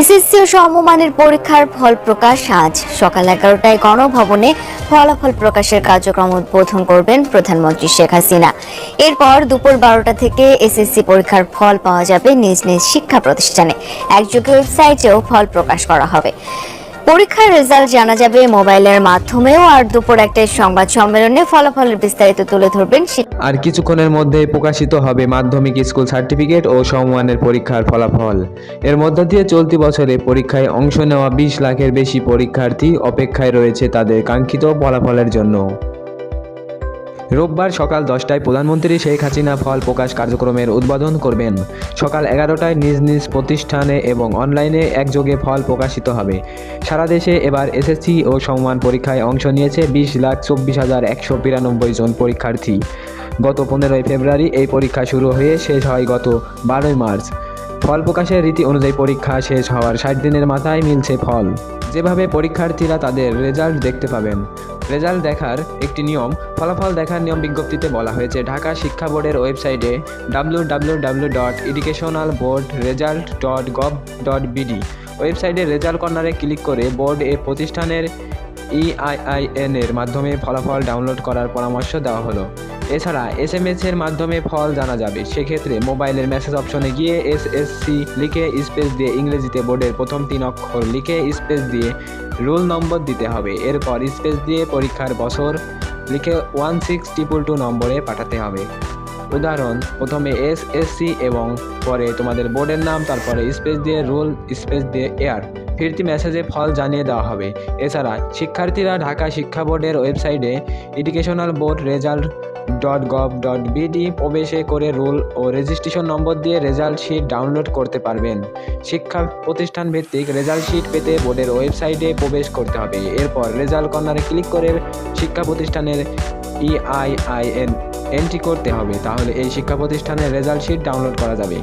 SSC ও সমমানের পরীক্ষার ফল প্রকাশ আজ সকাল এগারোটায় গণভবনে ফলাফল প্রকাশের কার্যক্রম উদ্বোধন করবেন প্রধানমন্ত্রী শেখ হাসিনা। এরপর দুপুর বারোটা থেকে এসএসসি পরীক্ষার ফল পাওয়া যাবে নিজ নিজ শিক্ষা প্রতিষ্ঠানে। একযোগে ওয়েবসাইটেও ফল প্রকাশ করা হবে। পরীক্ষার রেজাল্ট জানা যাবে মোবাইলের মাধ্যমেও, আর দুপুর একটা সংবাদ সম্মেলনে ফলাফলের বিস্তারিত তুলে ধরবেন আর কিছুক্ষণের মধ্যে প্রকাশিত হবে মাধ্যমিক স্কুল সার্টিফিকেট ও সমমানের পরীক্ষার ফলাফল। এর মধ্য দিয়ে চলতি বছরে পরীক্ষায় অংশ নেওয়া বিশ লাখের বেশি পরীক্ষার্থী অপেক্ষায় রয়েছে তাদের কাঙ্ক্ষিত ফলাফলের জন্য। রোববার সকাল দশটায় প্রধানমন্ত্রী শেখ হাসিনা ফল প্রকাশ কার্যক্রমের উদ্বোধন করবেন। সকাল এগারোটায় নিজ নিজ প্রতিষ্ঠানে এবং অনলাইনে একযোগে ফল প্রকাশিত হবে। সারা দেশে এবার এসএসসি ও সমমান পরীক্ষায় অংশ নিয়েছে বিশ লাখ চব্বিশ হাজার একশো বিরানব্বই জন পরীক্ষার্থী। গত পনেরোই ফেব্রুয়ারি এই পরীক্ষা শুরু হয়ে শেষ হয় গত বারোই মার্চ। ফল প্রকাশের রীতি অনুযায়ী পরীক্ষা শেষ হওয়ার ষাট দিনের মাথায় মিলছে ফল। যেভাবে পরীক্ষার্থীরা তাদের রেজাল্ট দেখতে পাবেন রেজাল্ট দেখার একটি নিয়ম, ফলাফল দেখার নিয়ম বিজ্ঞপ্তিতে বলা হয়েছে। ঢাকা শিক্ষা বোর্ডের ওয়েবসাইটে W dot educational board result dot gov dot BD ওয়েবসাইটে রেজাল্ট কর্নারে ক্লিক করে বোর্ড এ প্রতিষ্ঠানের E ইআইআইএন এর মাধ্যমে ফলাফল ডাউনলোড করার পরামর্শ দেওয়া হলো। এছাড়া এস এম এস এর মাধ্যমে ফল জানা যাবে। সেক্ষেত্রে মোবাইলের মেসেজ অপশনে গিয়ে এস এস সি লিখে স্পেস দিয়ে ইংরেজিতে বোর্ডের প্রথম তিন অক্ষর লিখে স্পেস দিয়ে রোল নম্বর দিতে হবে। এরপর স্পেস দিয়ে পরীক্ষার বছর লিখে ওয়ান সিক্স ট্রিপল টু নম্বরে পাঠাতে হবে। উদাহরণ, প্রথমে এস এস সি এবং পরে তোমাদের বোর্ডের নাম, তারপরে স্পেস দিয়ে রোল স্পেস দিয়ে এয়ার ফিরতি মেসেজে ফল জানিয়ে দেওয়া হবে। এছাড়া, শিক্ষার্থীরা ঢাকা শিক্ষা বোর্ডের ওয়েবসাইটে educational board result dot gov dot BD প্রবেশে করে রোল ও রেজিস্ট্রেশন নম্বর দিয়ে রেজাল্ট শিট ডাউনলোড করতে পারবেন। শিক্ষা প্রতিষ্ঠান ভিত্তিক রেজাল্ট শিট পেতে বোর্ডের ওয়েবসাইটে প্রবেশ করতে হবে। এরপর রেজাল্ট কর্নারে ক্লিক করে শিক্ষা প্রতিষ্ঠানের E ইআইআইএন এন্ট্রি করতে হবে। তাহলে এই শিক্ষা প্রতিষ্ঠানের রেজাল্ট শিট ডাউনলোড করা যাবে।